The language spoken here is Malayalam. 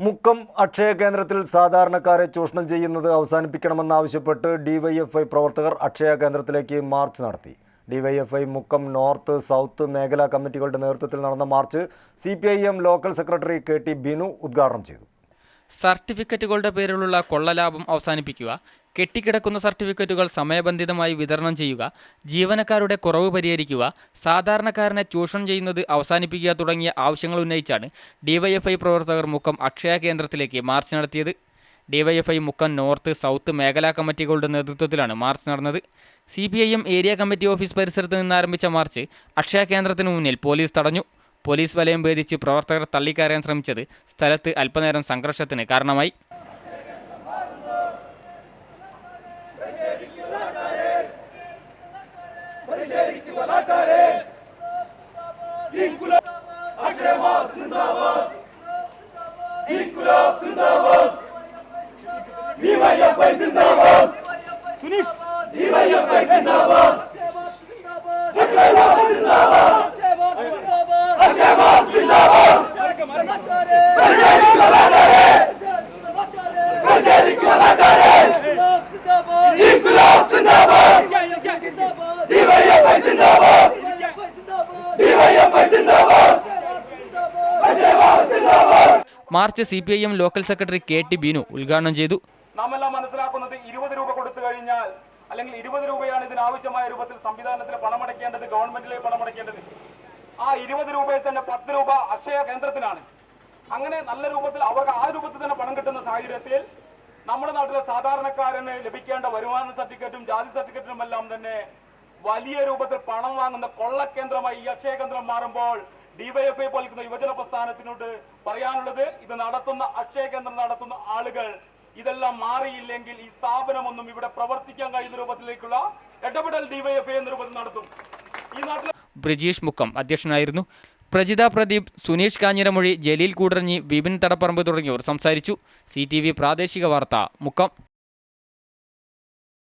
മുക്കം അക്ഷയ കേന്ദ്രത്തിൽ സാധാരണക്കാരെ ചൂഷണം ചെയ്യുന്നത് അവസാനിപ്പിക്കണമെന്നാവശ്യപ്പെട്ട് ഡിവൈഎഫ്ഐ പ്രവർത്തകർ അക്ഷയ കേന്ദ്രത്തിലേക്ക് മാർച്ച് നടത്തി. ഡിവൈഎഫ്ഐ മുക്കം നോർത്ത് സൗത്ത് മേഖലാ കമ്മിറ്റികളുടെ നേതൃത്വത്തിൽ നടന്ന march C local secretary K T Binu ഉദ്ഘാടനം ചെയ്തു. സർട്ടിഫിക്കറ്റുകളുടെ പേരിലുള്ള കൊള്ളലാഭം അവസാനിപ്പിക്കുക കെട്ടിക്കിടക്കുന്ന സർട്ടിഫിക്കറ്റുകൾ സമയബന്ധിതമായി വിതരണം ചെയ്യുക ജീവനക്കാരുടെ കുറവ് പരിഹരിക്കുക സാധാരണക്കാരനെ ചൂഷണം ചെയ്യുന്നത് അവസാനിപ്പിക്കുക തുടങ്ങിയ ആവശ്യങ്ങൾ ഉന്നയിച്ചാണ് ഡിവൈഎഫ്ഐ പ്രവർത്തകർ മുഖം അക്ഷയ കേന്ദ്രത്തിലേക്ക് മാർച്ച് നടത്തിയത്. ഡിവൈഎഫ്ഐ മുക്കം നോർത്ത് സൗത്ത് മേഖലാ കമ്മിറ്റികളുടെ നേതൃത്വത്തിലാണ് മാർച്ച് നടന്നത്. C P I M area committee office പരിസരത്ത് നിന്ന് ആരംഭിച്ച മാർച്ച് അക്ഷയ കേന്ദ്രത്തിന് മുന്നിൽ പോലീസ് തടഞ്ഞു. പോലീസ് വലയം ഭേദിച്ച് പ്രവർത്തകർ തള്ളിക്കയറാൻ ശ്രമിച്ചത് സ്ഥലത്ത് അല്പനേരം സംഘർഷത്തിന് കാരണമായി. Çelik Valatare İnkılap Akrema Zindavat İnkılap Zindavat Viva Yapay Zindavat Tunis Viva Yapay Zindavat Akrema Zindavat march C P I M local secretary K T Binu ഉദ്ഘാടനം ചെയ്തു. നാമെല്ലാം മനസ്സിലാക്കുന്നത് ഇരുപത് രൂപ കൊടുത്തു കഴിഞ്ഞാൽ അല്ലെങ്കിൽ ഇരുപത് രൂപയാണ് ഇതിന് ആവശ്യമായ രൂപത്തിൽ സംവിധാനത്തിൽ പണമടയ്ക്കേണ്ടത് ഗവൺമെന്റിലെ പണമടയ്ക്കേണ്ടത്. ആ ഇരുപത് രൂപയിൽ തന്നെ പത്ത് രൂപ അക്ഷയ കേന്ദ്രത്തിനാണ്. അങ്ങനെ നല്ല രൂപത്തിൽ അവർക്ക് ആ രൂപത്തിൽ തന്നെ പണം കിട്ടുന്ന സാഹചര്യത്തിൽ നമ്മുടെ നാട്ടിലെ സാധാരണക്കാരന് ലഭിക്കേണ്ട വരുമാന സർട്ടിഫിക്കറ്റും ജാതി സർട്ടിഫിക്കറ്റും എല്ലാം തന്നെ വലിയ രൂപത്തിൽ പണം വാങ്ങുന്ന കൊള്ളക്കേന്ദ്രമായി ഈ അക്ഷയ കേന്ദ്രം മാറുമ്പോൾ ഡിവൈഎഫ്ഐ പോലിക്കുന്ന യുവജന പ്രസ്ഥാനത്തിനോട് പറയാനുള്ളത് ഇത് നടത്തുന്ന അക്ഷയ കേന്ദ്രം നടത്തുന്ന ആളുകൾ ഇതെല്ലാം മാറിയില്ലെങ്കിൽ ഈ സ്ഥാപനമൊന്നും ഇവിടെ പ്രവർത്തിക്കാൻ കഴിയുന്ന രൂപത്തിലേക്കുള്ള ഇടപെടൽ ഡിവൈഎഫ്ഐ എന്ന രൂപത്തിൽ നടത്തും. ഈ നാട്ടിലെ ബ്രിജീഷ് മുക്കം അധ്യക്ഷനായിരുന്നു. പ്രജിത പ്രദീപ് സുനീഷ് കാഞ്ഞിരമൊഴി ജലീൽ കൂടറഞ്ഞി വിപിൻ തടപ്പറമ്പ് തുടങ്ങിയവർ സംസാരിച്ചു. സി പ്രാദേശിക വാർത്ത മുക്കം.